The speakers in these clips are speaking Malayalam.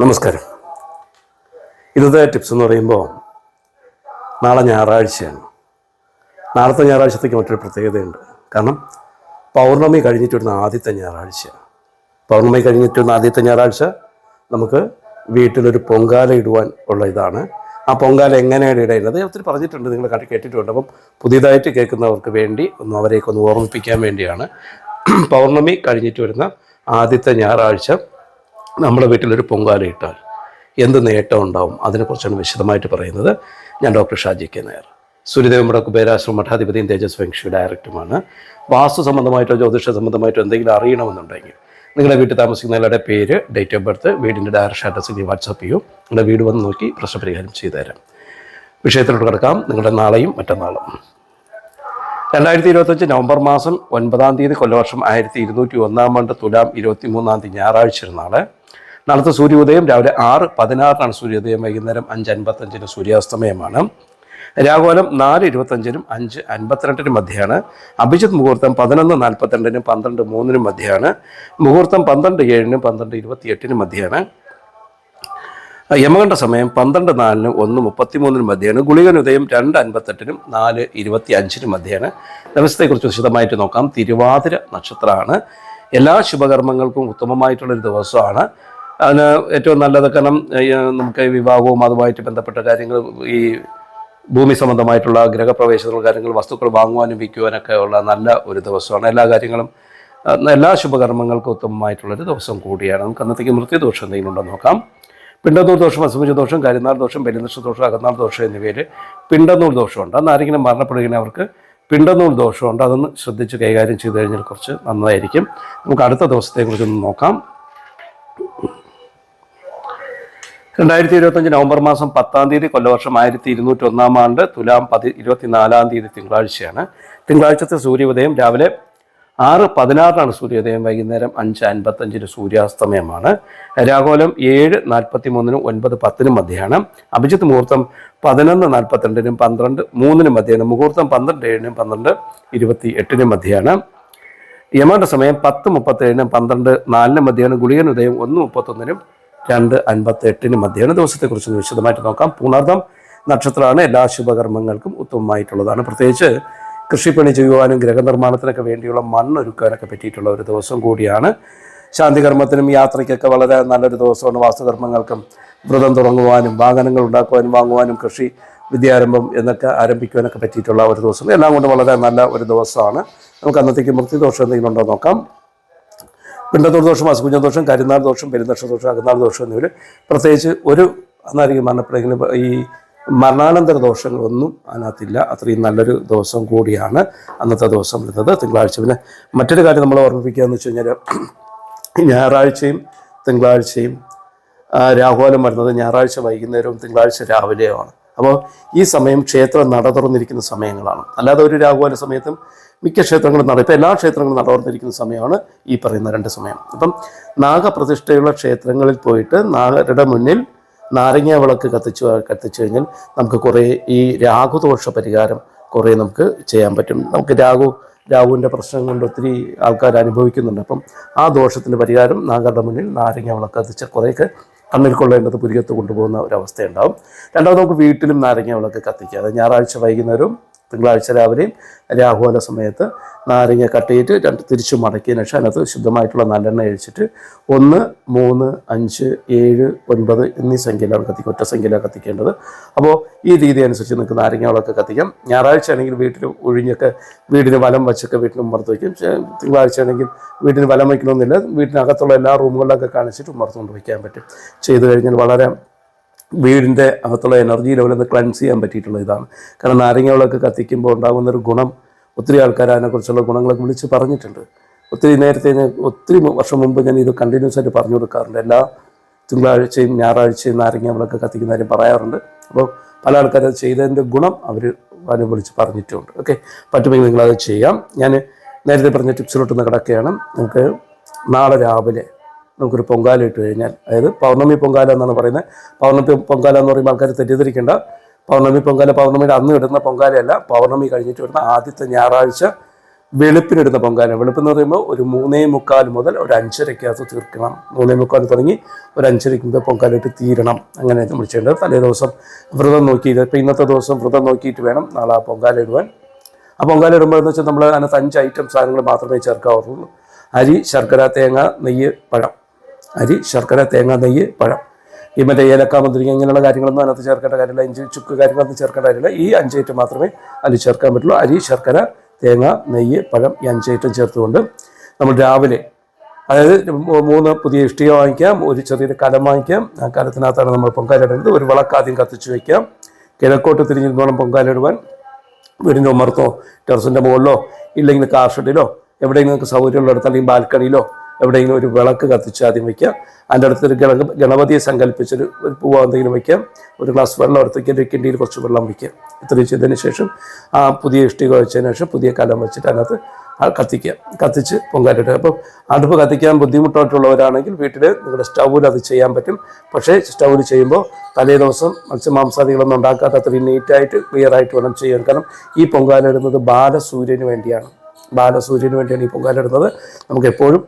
നമസ്കാരം. ഇന്നത്തെ ടിപ്സ് എന്ന് പറയുമ്പോൾ നാളെ ഞായറാഴ്ചയാണ്. നാളത്തെ ഞായറാഴ്ചത്തേക്ക് മറ്റൊരു പ്രത്യേകതയുണ്ട്. കാരണം പൗർണമി കഴിഞ്ഞിട്ട് വരുന്ന ആദ്യത്തെ ഞായറാഴ്ച. പൗർണമി കഴിഞ്ഞിട്ട് വരുന്ന ആദ്യത്തെ ഞായറാഴ്ച നമുക്ക് വീട്ടിലൊരു പൊങ്കാല ഇടുവാൻ ഉള്ള ഇതാണ്. ആ പൊങ്കാല എങ്ങനെയാണ് ഇടേണ്ടത്? ഒത്തിരി പറഞ്ഞിട്ടുണ്ട് നിങ്ങൾ കണ്ടി കേട്ടിട്ടുണ്ട്. അപ്പം പുതിയതായിട്ട് കേൾക്കുന്നവർക്ക് വേണ്ടി ഒന്ന് അവരെയൊക്കെ ഒന്ന് ഓർമ്മിപ്പിക്കാൻ വേണ്ടിയാണ്. പൗർണമി കഴിഞ്ഞിട്ട് വരുന്ന ആദ്യത്തെ ഞായറാഴ്ച നമ്മുടെ വീട്ടിലൊരു പൊങ്കാല ഇട്ടാൽ എന്ത് നേട്ടം ഉണ്ടാവും? അതിനെക്കുറിച്ചാണ് വിശദമായിട്ട് പറയുന്നത് ഞാൻ ഡോക്ടർ ഷാജി കെ നായർ. സൂര്യദേവമുടെ കുബേരാശ്രമ മഠാധിപതിയും തേജസ് വെങ്ഷി ഡയറക്ടറുമാണ്. വാസ്തു സംബന്ധമായിട്ടോ ജ്യോതിഷ സംബന്ധമായിട്ടോ എന്തെങ്കിലും അറിയണമെന്നുണ്ടെങ്കിൽ നിങ്ങളുടെ വീട്ടിൽ താമസിക്കുന്നവരുടെ പേര് ഡേറ്റ് ഓഫ് ബർത്ത് വീടിന്റെ ഡയറക്ഷൻ അഡ്രസ്സിൽ വാട്സപ്പ് ചെയ്യൂ. നിങ്ങളുടെ വീട് വന്ന് നോക്കി പ്രശ്നപരിഹാരം ചെയ്തു തരാം വിഷയത്തിലോട്ട് കിടക്കാം. നിങ്ങളുടെ നാളെയും മറ്റന്നാളും. രണ്ടായിരത്തി ഇരുപത്തഞ്ച് നവംബർ മാസം ഒൻപതാം തീയതി കൊല്ലവർഷം ആയിരത്തി ഇരുന്നൂറ്റി ഒന്നാം ആണ്ട് തുലാം ഇരുപത്തി മൂന്നാം തീയതി ഞായറാഴ്ച നാളെ. നാളത്തെ സൂര്യോദയം രാവിലെ ആറ് പതിനാറിനാണ് സൂര്യോദയം വൈകുന്നേരം അഞ്ച് അൻപത്തഞ്ചിന് സൂര്യാസ്തമയമാണ്. രാഘോലം നാല് ഇരുപത്തഞ്ചിനും അഞ്ച് അൻപത്തിരണ്ടിനും മധ്യയാണ് അഭിജിത് മുഹൂർത്തം പതിനൊന്ന് നാൽപ്പത്തിരണ്ടിനും പന്ത്രണ്ട് മൂന്നിനും മധ്യയാണ് മുഹൂർത്തം പന്ത്രണ്ട് ഏഴിനും പന്ത്രണ്ട് ഇരുപത്തിയെട്ടിനും മധ്യയാണ് യമകണ്ഠ സമയം പന്ത്രണ്ട് നാലിനും ഒന്ന് മുപ്പത്തിമൂന്നിനും മധ്യയാണ് ഗുളികൻ ഉദയം രണ്ട് അൻപത്തെട്ടിനും നാല് ഇരുപത്തി അഞ്ചിനും മധ്യയാണ് ദിവസത്തെക്കുറിച്ച് വിശദമായിട്ട് നോക്കാം. തിരുവാതിര നക്ഷത്രമാണ്. എല്ലാ ശുഭകർമ്മങ്ങൾക്കും ഉത്തമമായിട്ടുള്ളൊരു ദിവസമാണ്. അതിന് ഏറ്റവും നല്ലത് കാരണം നമുക്ക് വിവാഹവും അതുമായിട്ട് ബന്ധപ്പെട്ട കാര്യങ്ങൾ ഈ ഭൂമി സംബന്ധമായിട്ടുള്ള ഗ്രഹപ്രവേശനങ്ങൾ കാര്യങ്ങൾ വസ്തുക്കൾ വാങ്ങുവാനും വിൽക്കുവാനൊക്കെ ഉള്ള നല്ല ഒരു ദിവസമാണ്. എല്ലാ കാര്യങ്ങളും എല്ലാ ശുഭകർമ്മങ്ങൾക്കും ഉത്തമമായിട്ടുള്ള ഒരു ദിവസം കൂടിയാണ്. നമുക്ക് അന്നത്തേക്ക് മൃത്യുദോഷം എന്തെങ്കിലും ഉണ്ടോ നോക്കാം. പിണ്ടന്നൂർ ദോഷം അസുമിച്ച ദോഷം കരിനാൾ ദോഷം ബലിനിഷ്ഠ ദോഷം അകന്നാൾ ദോഷം എന്നിവയിൽ പിണ്ടന്നൂർ ദോഷമുണ്ട്. അന്ന് ആരെങ്കിലും മരണപ്പെടുകയാണെങ്കിൽ അവർക്ക് പിണ്ടന്നൂർ ദോഷമുണ്ട്. അതൊന്ന് ശ്രദ്ധിച്ച് കൈകാര്യം ചെയ്തു കഴിഞ്ഞാൽ കുറച്ച് നന്നായിരിക്കും. നമുക്ക് അടുത്ത ദിവസത്തെക്കുറിച്ചൊന്ന് നോക്കാം. രണ്ടായിരത്തി ഇരുപത്തഞ്ച് നവംബർ മാസം പത്താം തീയതി കൊല്ലവർഷം ആയിരത്തി ഇരുന്നൂറ്റി ഒന്നാം ആണ്ട് തുലാം പതി ഇരുപത്തിനാലാം തീയതി തിങ്കളാഴ്ചയാണ്. തിങ്കളാഴ്ചത്തെ സൂര്യോദയം രാവിലെ ആറ് പതിനാറിനാണ് സൂര്യോദയം വൈകുന്നേരം അഞ്ച് അൻപത്തഞ്ചിന് സൂര്യാസ്തമയമാണ്. രാഘോലം ഏഴ് നാൽപ്പത്തി മൂന്നിനും ഒൻപത് പത്തിനും മധ്യയാണ്. അഭിജിത്ത് മുഹൂർത്തം പതിനൊന്ന് നാൽപ്പത്തിരണ്ടിനും പന്ത്രണ്ട് മൂന്നിനും മധ്യയാണ്. മുഹൂർത്തം പന്ത്രണ്ട് ഏഴിനും പന്ത്രണ്ട് ഇരുപത്തി എട്ടിനും മധ്യയാണ്. യമയുടെ സമയം പത്ത് മുപ്പത്തേഴിനും പന്ത്രണ്ട് നാലിനും മധ്യയാണ്. ഗുളികൻ ഉദയം ഒന്ന് മുപ്പത്തൊന്നിനും രണ്ട് അൻപത്തി എട്ടിന് മധ്യയാണ് ദിവസത്തെക്കുറിച്ച് വിശദമായിട്ട് നോക്കാം. പൂണാർദ്ധം നക്ഷത്രമാണ്. എല്ലാ ശുഭകർമ്മങ്ങൾക്കും ഉത്തമമായിട്ടുള്ളതാണ്. പ്രത്യേകിച്ച് കൃഷിപ്പണി ചെയ്യുവാനും ഗ്രഹനിർമ്മാണത്തിനൊക്കെ വേണ്ടിയുള്ള മണ്ണൊരുക്കാനൊക്കെ പറ്റിയിട്ടുള്ള ഒരു ദിവസം കൂടിയാണ്. ശാന്തികർമ്മത്തിനും യാത്രയ്ക്കൊക്കെ വളരെ നല്ലൊരു ദിവസമാണ്. വാസ്തുകർമ്മങ്ങൾക്കും വ്രതം തുടങ്ങുവാനും വാഹനങ്ങൾ ഉണ്ടാക്കുവാനും വാങ്ങുവാനും കൃഷി വിദ്യാരംഭം എന്നൊക്കെ ആരംഭിക്കുവാനൊക്കെ പറ്റിയിട്ടുള്ള ഒരു ദിവസം. എല്ലാം കൊണ്ട് വളരെ നല്ല ഒരു ദിവസമാണ്. നമുക്ക് അന്നത്തേക്ക് മൃത്യുദോഷം എന്തെങ്കിലും ഉണ്ടോ നോക്കാം. പിണ്ടത്തൂർ ദോഷം അസുകുഞ്ഞ ദോഷം കരുനാൾ ദോഷം പെരുന്നക്ഷ ദോഷം അകന്നാൾ ദോഷം എന്നിവർ പ്രത്യേകിച്ച് ഒരു അന്നായിരിക്കും മരണപ്പെടുമെങ്കിലും ഈ മരണാനന്തര ദോഷങ്ങളൊന്നും അതിനകത്തില്ല. അത്രയും നല്ലൊരു ദിവസം കൂടിയാണ് അന്നത്തെ ദിവസം വരുന്നത്. തിങ്കളാഴ്ച പിന്നെ മറ്റൊരു കാര്യം നമ്മൾ ഓർമ്മിപ്പിക്കുക എന്ന് വെച്ച് കഴിഞ്ഞാൽ ഞായറാഴ്ചയും തിങ്കളാഴ്ചയും രാഹുകാലം വരുന്നത് ഞായറാഴ്ച വൈകുന്നേരവും തിങ്കളാഴ്ച രാവിലെയുമാണ്. അപ്പോൾ ഈ സമയം ക്ഷേത്രം നട തുറന്നിരിക്കുന്ന സമയങ്ങളാണ്. അല്ലാതെ ഒരു രാഹുകാല സമയത്തും മിക്ക ക്ഷേത്രങ്ങളും നട ഇപ്പം എല്ലാ ക്ഷേത്രങ്ങളും നടന്നിരിക്കുന്ന സമയമാണ് ഈ പറയുന്ന രണ്ട് സമയം. അപ്പം നാഗപ്രതിഷ്ഠയുള്ള ക്ഷേത്രങ്ങളിൽ പോയിട്ട് നാഗരുടെ മുന്നിൽ നാരങ്ങ വിളക്ക് കത്തിച്ചു കത്തിച്ചു കഴിഞ്ഞാൽ നമുക്ക് കുറേ ഈ രാഹുദോഷ പരിഹാരം കുറേ നമുക്ക് ചെയ്യാൻ പറ്റും. നമുക്ക് രാഹു രാഹുവിന്റെ പ്രശ്നം കൊണ്ട് ഒത്തിരി ആൾക്കാർ അനുഭവിക്കുന്നുണ്ട്. അപ്പം ആ ദോഷത്തിന്റെ പരിഹാരം നാഗരുടെ മുന്നിൽ നാരങ്ങ വിളക്ക് കത്തിച്ച് കുറേയൊക്കെ കണ്ണിൽ കൊള്ളേണ്ടത് പുരികത്ത് കൊണ്ടുപോകുന്ന ഒരവസ്ഥയുണ്ടാവും. രണ്ടാമത് നമുക്ക് വീട്ടിലും നാരങ്ങ വിളക്ക് കത്തിക്കുക അത് ഞായറാഴ്ച വൈകുന്നേരവും തിങ്കളാഴ്ച രാവിലെയും രാഹുല സമയത്ത് നാരങ്ങ കട്ട് കട്ടിയിട്ട് രണ്ട് തിരിച്ചു മടക്കിയതിന് ശേഷം അതിനകത്ത് ശുദ്ധമായിട്ടുള്ള നല്ലെണ്ണ അഴിച്ചിട്ട് ഒന്ന് മൂന്ന് അഞ്ച് ഏഴ് ഒൻപത് എന്നീ സംഖ്യയിലാണ് കത്തിക്കുക. ഒറ്റ സംഖ്യയിലാണ് കത്തിക്കേണ്ടത്. അപ്പോൾ ഈ രീതി അനുസരിച്ച് നിങ്ങൾക്ക് നാരങ്ങകളൊക്കെ കത്തിക്കാം. ഞായറാഴ്ച ആണെങ്കിൽ വീട്ടിൽ ഒഴിഞ്ഞൊക്കെ വീടിന് വലം വച്ചൊക്കെ വീട്ടിന് ഉമ്മർത്ത് വയ്ക്കും. തിങ്കളാഴ്ച ആണെങ്കിൽ വീട്ടിന് വലം വയ്ക്കണമെന്നില്ല. വീട്ടിനകത്തുള്ള എല്ലാ റൂമുകളിലൊക്കെ കാണിച്ചിട്ട് ഉമ്മർത്തുകൊണ്ട് വയ്ക്കാൻ പറ്റും. ചെയ്തു കഴിഞ്ഞാൽ വളരെ വീടിന്റെ അകത്തുള്ള എനർജി ലെവൽ ഒന്ന് ക്ലൻസ് ചെയ്യാൻ പറ്റിയിട്ടുള്ള ഇതാണ്. കാരണം നാരങ്ങകളൊക്കെ കത്തിക്കുമ്പോൾ ഉണ്ടാകുന്ന ഒരു ഗുണം ഒത്തിരി ആൾക്കാർ അതിനെക്കുറിച്ചുള്ള ഗുണങ്ങളൊക്കെ വിളിച്ച് പറഞ്ഞിട്ടുണ്ട്. ഒത്തിരി നേരത്തെ ഞാൻ ഒത്തിരി വർഷം മുമ്പ് ഞാൻ ഇത് കണ്ടിന്യൂസ് ആയിട്ട് പറഞ്ഞു കൊടുക്കാറുണ്ട്. എല്ലാ തിങ്കളാഴ്ചയും ഞായറാഴ്ചയും നാരങ്ങ വിളക്ക് കത്തിക്കുന്ന കാര്യം പറയാറുണ്ട്. അപ്പോൾ പല ആൾക്കാരും അത് ചെയ്തതിന്റെ ഗുണം അവർ വിളിച്ച് പറഞ്ഞിട്ടുണ്ട്. ഓക്കെ? പറ്റുമെങ്കിൽ നിങ്ങളത് ചെയ്യാം. ഞാൻ നേരത്തെ പറഞ്ഞ ടിപ്സിലോട്ടൊന്ന് കിടക്കുകയാണ്. നിങ്ങൾക്ക് നാളെ രാവിലെ നമുക്കൊരു പൊങ്കാല ഇട്ട് കഴിഞ്ഞാൽ അതായത് പൗർണമി പൊങ്കാല എന്നാണ് പറയുന്നത്. പൗർണമി പൊങ്കാല എന്ന് പറയുമ്പോൾ ആൾക്കാർ തെറ്റിദ്ധരിക്കേണ്ട. പൗർണമി പൊങ്കാല പൗർണമിയുടെ അന്ന് ഇടുന്ന പൊങ്കാലയല്ല പൗർണമി കഴിഞ്ഞിട്ട് വരുന്ന ആദ്യത്തെ ഞായറാഴ്ച വെളുപ്പിനിടുന്ന പൊങ്കാല. വെളുപ്പെന്ന് പറയുമ്പോൾ ഒരു മൂന്നേ മുക്കാൽ മുതൽ ഒരു അഞ്ചരയ്ക്കകത്ത് തീർക്കണം. മൂന്നേ മുക്കാൽ തുടങ്ങി ഒരു അഞ്ചരയ്ക്ക് മുമ്പ് പൊങ്കാലിട്ട് തീരണം. അങ്ങനെ നമ്മൾ ചെയ്യേണ്ടത്. തലേ ദിവസം വ്രതം നോക്കിയിട്ട് ഇപ്പം ഇന്നത്തെ ദിവസം വ്രതം നോക്കിയിട്ട് വേണം നാളെ ആ പൊങ്കാല ഇടുവാൻ. ആ പൊങ്കാല ഇടുമ്പോൾ എന്ന് വെച്ചാൽ നമ്മൾ അതിനകത്ത് അഞ്ച് ഐറ്റം സാധനങ്ങൾ മാത്രമേ ചേർക്കാവുള്ളൂ അരി ശർക്കര തേങ്ങ നെയ്യ് പഴം. അരി ശർക്കര തേങ്ങ നെയ്യ് പഴം. ഈ മറ്റേ ഏലക്ക മുന്തിരിങ്ങ ഇങ്ങനെയുള്ള കാര്യങ്ങളൊന്നും അതിനകത്ത് ചേർക്കേണ്ട കാര്യമില്ല. ഇഞ്ചി ചുക്ക് കാര്യങ്ങളൊന്നും ചേർക്കേണ്ട കാര്യമില്ല. ഈ അഞ്ച് ഐറ്റം മാത്രമേ അതിൽ ചേർക്കാൻ പറ്റുള്ളൂ. അരി ശർക്കര തേങ്ങ നെയ്യ് പഴം ഈ അഞ്ച് ഐറ്റം ചേർത്തുകൊണ്ട് നമ്മൾ രാവിലെ അതായത് മൂന്ന് പുതിയ ഇഷ്ടിക വാങ്ങിക്കാം ഒരു ചെറിയൊരു കലം വാങ്ങിക്കാം. ആ കലത്തിനകത്താണ് നമ്മൾ പൊങ്കാലിടുന്നത് ഒരു വിളക്ക് ആദ്യം കത്തിച്ച് വയ്ക്കാം കിഴക്കോട്ട് തിരിഞ്ഞിരുന്നോളം പൊങ്കാലിടുവാൻ വീടിന്റെ ഉമ്മർത്തോ ടെറസിന്റെ മുകളിലോ ഇല്ലെങ്കിൽ കാർഷെഡിലോ എവിടെയെങ്കിലും നിങ്ങൾക്ക് സൗകര്യമുള്ളിടത്ത് അല്ലെങ്കിൽ ബാൽക്കണിയിലോ എവിടെയെങ്കിലും ഒരു വിളക്ക് കത്തിച്ച് ആദ്യം വയ്ക്കുക അതിന്റെ അടുത്തൊരു ഗണ ഗണപതിയെ സങ്കല്പിച്ചൊരു ഒരു പൂവ് എന്തെങ്കിലും വയ്ക്കാം ഒരു ഗ്ലാസ് വെള്ളം എടുത്തേക്ക് ഒരു കിണ്ടിയിൽ കുറച്ച് വെള്ളം വയ്ക്കുക ഇത്രയും ചെയ്തതിന് ശേഷം ആ പുതിയ ഇഷ്ടിക വെച്ചതിന് ശേഷം പുതിയ കലം വെച്ചിട്ട് അതിനകത്ത് കത്തിക്കുക കത്തിച്ച് പൊങ്കാലിട്ട് അപ്പം അടുപ്പ് കത്തിക്കാൻ ബുദ്ധിമുട്ടായിട്ടുള്ളവരാണെങ്കിൽ വീട്ടിൽ നിങ്ങളുടെ സ്റ്റൗവിൽ അത് ചെയ്യാൻ പറ്റും. പക്ഷേ സ്റ്റൗവിൽ ചെയ്യുമ്പോൾ തലേ ദിവസം മത്സ്യമാംസാദികളൊന്നും ഉണ്ടാക്കാത്ത അത്രയും നീറ്റായിട്ട് ക്ലിയർ ആയിട്ട് വേണം ചെയ്യാൻ. കാരണം ഈ പൊങ്കാലിടുന്നത് ബാലസൂര്യന് വേണ്ടിയാണ്. ബാലസൂര്യന് വേണ്ടിയാണ് ഈ പൊങ്കാലിടുന്നത് നമുക്ക് എപ്പോഴും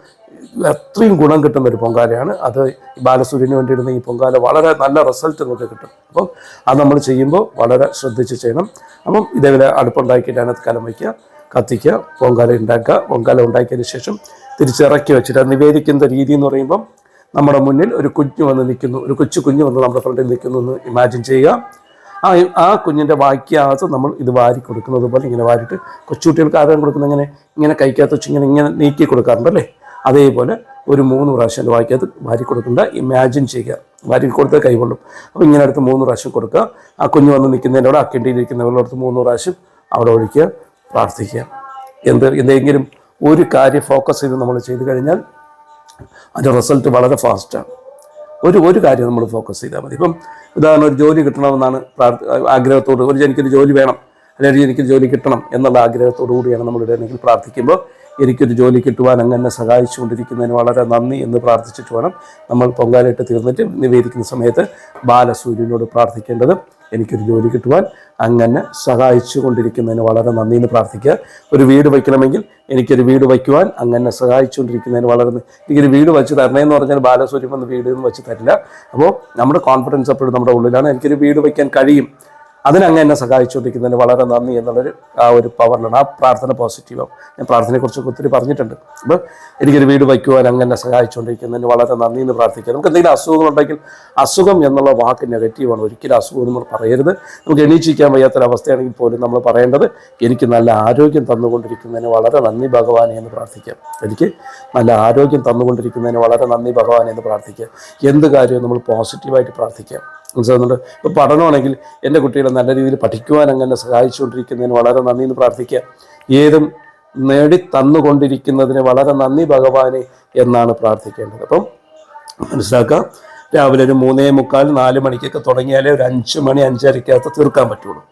അത്രയും ഗുണം കിട്ടുന്ന ഒരു പൊങ്കാലയാണ്. അത് ബാലസൂര്യന് വേണ്ടി ഇടുന്ന ഈ പൊങ്കാല വളരെ നല്ല റിസൾട്ട് നമുക്ക് കിട്ടും. അപ്പോൾ അത് നമ്മൾ ചെയ്യുമ്പോൾ വളരെ ശ്രദ്ധിച്ച് ചെയ്യണം. അപ്പം ഇതേപോലെ അടുപ്പുണ്ടാക്കിയിട്ട് അതിനകത്ത് കലം വയ്ക്കുക കത്തിക്കുക പൊങ്കാല ഉണ്ടാക്കുക. പൊങ്കാല ഉണ്ടാക്കിയതിന് ശേഷം തിരിച്ചിറക്കി വെച്ചിട്ട് നിവേദിക്കുന്ന രീതി എന്ന് പറയുമ്പം നമ്മുടെ മുന്നിൽ ഒരു കുഞ്ഞു വന്ന് നിൽക്കുന്നു. ഒരു കൊച്ചു കുഞ്ഞു വന്ന് നമ്മുടെ ഫ്രണ്ടിൽ നിൽക്കുന്നു എന്ന് ഇമാജിൻ ചെയ്യുക. ആ ആ കുഞ്ഞിന്റെ വാക്കിയകത്ത് നമ്മൾ ഇത് വാരി കൊടുക്കുന്നത് പോലെ ഇങ്ങനെ വാരിയിട്ട് കൊച്ചുകുട്ടികൾക്ക് ആരും കൊടുക്കുന്ന ഇങ്ങനെ ഇങ്ങനെ കൈക്കകത്ത് വെച്ച് ഇങ്ങനെ ഇങ്ങനെ നീക്കി കൊടുക്കാറുണ്ടല്ലേ? അതേപോലെ ഒരു മൂന്ന് പ്രാവശ്യം എന്റെ വായിക്കകത്ത് വാരി കൊടുക്കേണ്ട ഇമാജിൻ ചെയ്യുക. വാരി കൊടുത്താൽ കൈകൊള്ളും. അപ്പോൾ ഇങ്ങനെ അടുത്ത് മൂന്ന് പ്രാവശ്യം കൊടുക്കുക. ആ കുഞ്ഞ് വന്ന് നിൽക്കുന്നതിന്റെ അവിടെ അക്കിണ്ടിയിരിക്കുന്നവരുടെ അടുത്ത് മൂന്ന് പ്രാവശ്യം അവിടെ ഒഴിക്കുക പ്രാർത്ഥിക്കുക. എന്ത് എന്തെങ്കിലും ഒരു കാര്യം ഫോക്കസ് ചെയ്ത് നമ്മൾ ചെയ്തു കഴിഞ്ഞാൽ അതിന്റെ റിസൾട്ട് വളരെ ഫാസ്റ്റാണ് ഒരു ഒരു കാര്യം നമ്മൾ ഫോക്കസ് ചെയ്താൽ മതി. ഇപ്പം ഉദാഹരണം ഒരു ജോലി കിട്ടണമെന്നാണ് പ്രാർത്ഥ ആഗ്രഹത്തോട് ഒരു എനിക്കൊരു ജോലി വേണം അല്ലെങ്കിൽ എനിക്കൊരു ജോലി കിട്ടണം എന്നുള്ള ആഗ്രഹത്തോടു കൂടിയാണ് നമ്മൾ ഇടയിൽ പ്രാർത്ഥിക്കുമ്പോൾ എനിക്കൊരു ജോലി കിട്ടുവാൻ അങ്ങനെ സഹായിച്ചുകൊണ്ടിരിക്കുന്നതിന് വളരെ നന്ദി എന്ന് പ്രാർത്ഥിച്ചിട്ട് വേണം നമ്മൾ പൊങ്കാലയിട്ട് തീർന്നിട്ട് നിവേദിക്കുന്ന സമയത്ത് ബാലസൂര്യനോട് പ്രാർത്ഥിക്കേണ്ടത് എനിക്കൊരു ജോലി കിട്ടുവാൻ അങ്ങനെ സഹായിച്ചു കൊണ്ടിരിക്കുന്നതിന് വളരെ നന്ദി എന്ന് പ്രാർത്ഥിക്കുക. ഒരു വീട് വയ്ക്കണമെങ്കിൽ എനിക്കൊരു വീട് വയ്ക്കുവാൻ അങ്ങനെ സഹായിച്ചുകൊണ്ടിരിക്കുന്നതിന് വളരെ എനിക്കൊരു വീട് വെച്ച് തരണേന്ന് പറഞ്ഞാൽ ബാലസൂര്യം വന്ന് വീട് എന്ന് വെച്ച് തരില്ല. അപ്പോൾ നമ്മുടെ കോൺഫിഡൻസ് എപ്പോഴും നമ്മുടെ ഉള്ളിലാണ്. എനിക്കൊരു വീട് വയ്ക്കാൻ കഴിയും. അതിനങ്ങ് എന്നെ സഹായിച്ചുകൊണ്ടിരിക്കുന്നതിന് വളരെ നന്ദി എന്നുള്ളൊരു ആ ഒരു പവറിലാണ്. ആ പ്രാർത്ഥന പോസിറ്റീവാണ് ഞാൻ പ്രാർത്ഥനയെക്കുറിച്ചൊക്കെ ഒത്തിരി പറഞ്ഞിട്ടുണ്ട്. അപ്പോൾ എനിക്കൊരു വീട് വയ്ക്കുവാൻ അങ്ങ് എന്നെ സഹായിച്ചുകൊണ്ടിരിക്കുന്നതിന് വളരെ നന്ദി എന്ന് പ്രാർത്ഥിക്കാം. നമുക്ക് എന്തെങ്കിലും അസുഖങ്ങളുണ്ടെങ്കിൽ അസുഖം എന്നുള്ള വാക്ക് നെഗറ്റീവാണ് ഒരിക്കലും അസുഖം നമ്മൾ പറയരുത്. നമുക്ക് എണീച്ചിരിക്കാൻ വയ്യാത്തൊരവസ്ഥയാണെങ്കിൽ പോലും നമ്മൾ പറയേണ്ടത് എനിക്ക് നല്ല ആരോഗ്യം തന്നുകൊണ്ടിരിക്കുന്നതിന് വളരെ നന്ദി ഭഗവാനെ എന്ന് പ്രാർത്ഥിക്കാം. എനിക്ക് നല്ല ആരോഗ്യം തന്നുകൊണ്ടിരിക്കുന്നതിന് വളരെ നന്ദി ഭഗവാനെ എന്ന് പ്രാർത്ഥിക്കാം. എന്ത് കാര്യവും നമ്മൾ പോസിറ്റീവായിട്ട് പ്രാർത്ഥിക്കാം. മനസ്സിലാകുന്നുണ്ട് ഇപ്പോൾ പഠനമാണെങ്കിൽ എന്റെ കുട്ടികളെ നല്ല രീതിയിൽ പഠിക്കുവാൻ അങ്ങനെ സഹായിച്ചുകൊണ്ടിരിക്കുന്നതിന് വളരെ നന്ദി എന്ന് പ്രാർത്ഥിക്കുക. ഏതും നേടി തന്നുകൊണ്ടിരിക്കുന്നതിന് വളരെ നന്ദി ഭഗവാനെ എന്നാണ് പ്രാർത്ഥിക്കേണ്ടത്. അപ്പം മനസ്സിലാക്കാം. രാവിലെ ഒരു മൂന്നേ മുക്കാൽ നാല് മണിക്കൊക്കെ തുടങ്ങിയാലേ ഒരു അഞ്ച് മണി അഞ്ചരയ്ക്കകത്ത് തീർക്കാൻ പറ്റുള്ളൂ.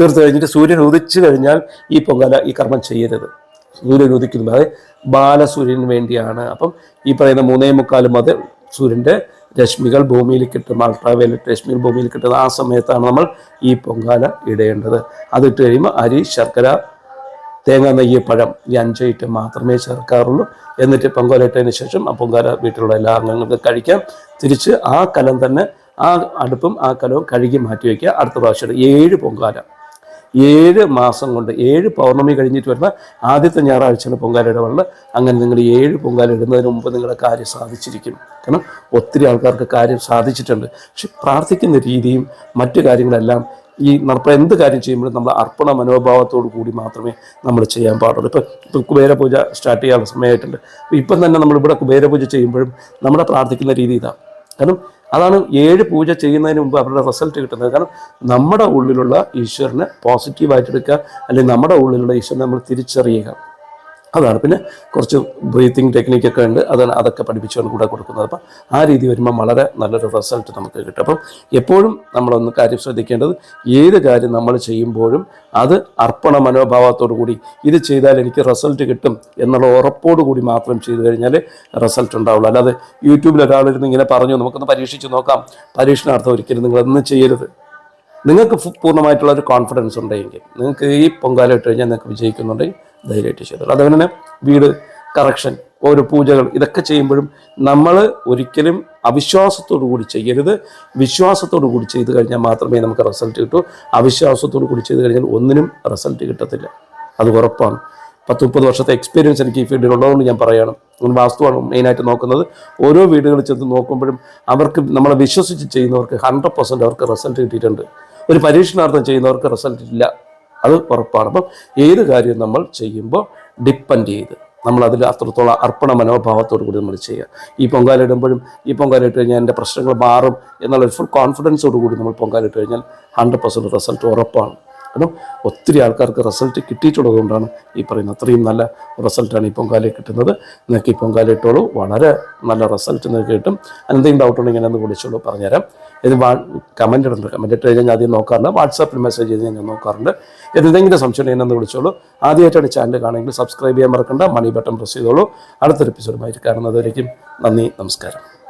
തീർത്ത് കഴിഞ്ഞിട്ട് സൂര്യൻ ഉദിച്ചു കഴിഞ്ഞാൽ ഈ പൊങ്കാല ഈ കർമ്മം ചെയ്യരുത്. സൂര്യൻ ഉദിക്കുന്നത് അതായത് ബാലസൂര്യന് വേണ്ടിയാണ്. അപ്പം ഈ പറയുന്ന മൂന്നേ മുക്കാൽ മുതൽ സൂര്യന്റെ രശ്മികൾ ഭൂമിയിൽ കിട്ടും അൾട്രാവയലറ്റ് രശ്മികൾ ഭൂമിയിൽ കിട്ടുന്ന ആ സമയത്താണ് നമ്മൾ ഈ പൊങ്കാല ഇടേണ്ടത്. അതിട്ട് കഴിയുമ്പോൾ അരി ശർക്കര തേങ്ങ നെയ്യ് പഴം ഈ അഞ്ച് ഐറ്റം മാത്രമേ ചേർക്കാറുള്ളൂ. എന്നിട്ട് പൊങ്കാല ഇട്ടതിന് ശേഷം ആ പൊങ്കാല വീട്ടിലുള്ള എല്ലാ അംഗങ്ങൾക്കും കഴിക്കാം. തിരിച്ച് ആ കലം തന്നെ ആ അടുപ്പും ആ കലവും കഴുകി മാറ്റി വയ്ക്കുക. അടുത്ത പ്രാവശ്യം ഏഴ് പൊങ്കാല ഏഴ് മാസം കൊണ്ട് ഏഴ് പൗർണമി കഴിഞ്ഞിട്ട് വരുന്ന ആദ്യത്തെ ഞായറാഴ്ചയാണ് പൊങ്കാല ഇടവേള. അങ്ങനെ നിങ്ങൾ ഏഴ് പൊങ്കാല ഇടുന്നതിന് മുമ്പ് നിങ്ങളുടെ കാര്യം സാധിച്ചിരിക്കും. കാരണം ഒത്തിരി ആൾക്കാർക്ക് കാര്യം സാധിച്ചിട്ടുണ്ട്. പക്ഷെ പ്രാർത്ഥിക്കുന്ന രീതിയും മറ്റു കാര്യങ്ങളെല്ലാം ഈ നമ്മൾ എന്ത് കാര്യം ചെയ്യുമ്പോഴും നമ്മൾ അർപ്പണ മനോഭാവത്തോടു കൂടി മാത്രമേ നമ്മൾ ചെയ്യാൻ പാടുള്ളൂ. ഇപ്പം ഇപ്പം കുബേരപൂജ സ്റ്റാർട്ട് ചെയ്യാനുള്ള സമയമായിട്ടുണ്ട്. ഇപ്പം തന്നെ നമ്മളിവിടെ കുബേരപൂജ ചെയ്യുമ്പോഴും നമ്മുടെ പ്രാർത്ഥിക്കുന്ന രീതി ഇതാണ് കാരണം അതാണ് ഏഴ് പൂജ ചെയ്യുന്നതിന് മുമ്പ് അവരുടെ റിസൾട്ട് കിട്ടുന്നത്. കാരണം നമ്മുടെ ഉള്ളിലുള്ള ഈശ്വരനെ പോസിറ്റീവായിട്ട് എടുക്കുക അല്ലെങ്കിൽ നമ്മുടെ ഉള്ളിലുള്ള ഈശ്വരനെ നമ്മൾ തിരിച്ചറിയുക. അതാണ്. പിന്നെ കുറച്ച് ബ്രീത്തിങ് ടെക്നിക്കൊക്കെ ഉണ്ട്. അതാണ് അതൊക്കെ പഠിപ്പിച്ചുകൊണ്ട് കൂടെ കൊടുക്കുന്നത്. അപ്പം ആ രീതി വരുമ്പോൾ വളരെ നല്ലൊരു റിസൾട്ട് നമുക്ക് കിട്ടും. അപ്പം എപ്പോഴും നമ്മളൊന്ന് കാര്യം ശ്രദ്ധിക്കേണ്ടത് ഏത് കാര്യം നമ്മൾ ചെയ്യുമ്പോഴും അത് അർപ്പണ മനോഭാവത്തോടു കൂടി ഇത് ചെയ്താൽ എനിക്ക് റിസൾട്ട് കിട്ടും എന്നുള്ള ഉറപ്പോടു കൂടി മാത്രം ചെയ്തു കഴിഞ്ഞാൽ റിസൾട്ട് ഉണ്ടാവുള്ളൂ. അല്ലാതെ യൂട്യൂബിൽ ഒരാളിരുന്ന് ഇങ്ങനെ പറഞ്ഞു നമുക്കൊന്ന് പരീക്ഷിച്ച് നോക്കാം. പരീക്ഷണാർത്ഥം ഒരിക്കലും നിങ്ങളൊന്നും ചെയ്യരുത്. നിങ്ങൾക്ക് പൂർണമായിട്ടുള്ള ഒരു കോൺഫിഡൻസ് ഉണ്ടെങ്കിൽ നിങ്ങൾക്ക് ഈ പൊങ്കാല ഇട്ട് കഴിഞ്ഞാൽ നിങ്ങൾക്ക് വിജയിക്കുന്നുണ്ടെങ്കിൽ ധൈര്യമായിട്ട് ചെയ്തോളൂ. അതുപോലെ തന്നെ വീട് കറക്ഷൻ ഓരോ പൂജകൾ ഇതൊക്കെ ചെയ്യുമ്പോഴും നമ്മൾ ഒരിക്കലും അവിശ്വാസത്തോടു കൂടി ചെയ്യരുത്. വിശ്വാസത്തോടു കൂടി ചെയ്ത് കഴിഞ്ഞാൽ മാത്രമേ നമുക്ക് റിസൾട്ട് കിട്ടൂ. അവിശ്വാസത്തോടു കൂടി ചെയ്ത് കഴിഞ്ഞാൽ ഒന്നിനും റിസൾട്ട് കിട്ടത്തില്ല. അത് ഉറപ്പാണ്. പത്ത് മുപ്പത് വർഷത്തെ എക്സ്പീരിയൻസ് എനിക്ക് ഈ ഫീൽഡിൽ ഉള്ളതുകൊണ്ട് ഞാൻ പറയണം. വാസ്തുവാണ് മെയിനായിട്ട് നോക്കുന്നത്. ഓരോ വീടുകളിൽ ചെന്ന് നോക്കുമ്പോഴും അവർക്ക് നമ്മളെ വിശ്വസിച്ച് ചെയ്യുന്നവർക്ക് ഹൺഡ്രഡ് പെർസെന്റ് അവർക്ക് റിസൾട്ട് കിട്ടിയിട്ടുണ്ട്. ഒരു പരീക്ഷണാർത്ഥം ചെയ്യുന്നവർക്ക് റിസൾട്ട് ഇല്ല. അത് ഉറപ്പാണ്. അപ്പം ഏത് കാര്യം നമ്മൾ ചെയ്യുമ്പോൾ ഡിപ്പെൻഡ് ചെയ്ത്. നമ്മൾ അതിൽ അത്രത്തോളം അർപ്പണ മനോഭാവത്തോടു കൂടി നമ്മൾ ചെയ്യുക. ഈ പൊങ്കാല ഇടുമ്പോഴും ഈ പൊങ്കാല ഇട്ട് കഴിഞ്ഞാൽ എന്റെ പ്രശ്നങ്ങൾ മാറും എന്നുള്ള ഫുൾ കോൺഫിഡൻസോടു കൂടി നമ്മൾ പൊങ്കാല ഇട്ട് കഴിഞ്ഞാൽ ഹൺഡ്രഡ് പെർസെന്റ് റിസൾട്ട് ഉറപ്പാണ്. കാരണം ഒത്തിരി ആൾക്കാർക്ക് റിസൾട്ട് കിട്ടിയിട്ടുള്ളത് കൊണ്ടാണ് ഈ പറയുന്നത് അത്രയും നല്ല റിസൾട്ടാണ് ഈ പൊങ്കാലയിൽ കിട്ടുന്നത്. നിങ്ങൾക്ക് ഈ പൊങ്കാല ഇട്ടോളൂ. വളരെ നല്ല റിസൾട്ട് നിങ്ങൾക്ക് കിട്ടും. എന്തെങ്കിലും ഡൗട്ട് ഉണ്ടെങ്കിൽ എന്നെ ഒന്ന് വിളിച്ചോളൂ പറഞ്ഞുതരാം. ഇത് കമന്റ് ഇടുന്നുണ്ട്. കമന്റ് ഇട്ട് കഴിഞ്ഞാൽ ആദ്യം നോക്കാറുണ്ട് വാട്സാപ്പിൽ മെസ്സേജ് ചെയ്ത് ഞാൻ നോക്കാറുണ്ട്. എന്തെങ്കിലും സംശയം ഉണ്ടെങ്കിൽ എന്നെ വിളിച്ചോളൂ. ആദ്യമായിട്ടാണ് ചാനൽ കാണുമെങ്കിൽ സബ്സ്ക്രൈബ് ചെയ്യാൻ മറക്കണ്ട. മണി ബട്ടൺ പ്രസ് ചെയ്തോളൂ. അടുത്തൊരു എപ്പിസോഡുമായിട്ട് കാണുന്നതുവരേക്കും നന്ദി നമസ്കാരം.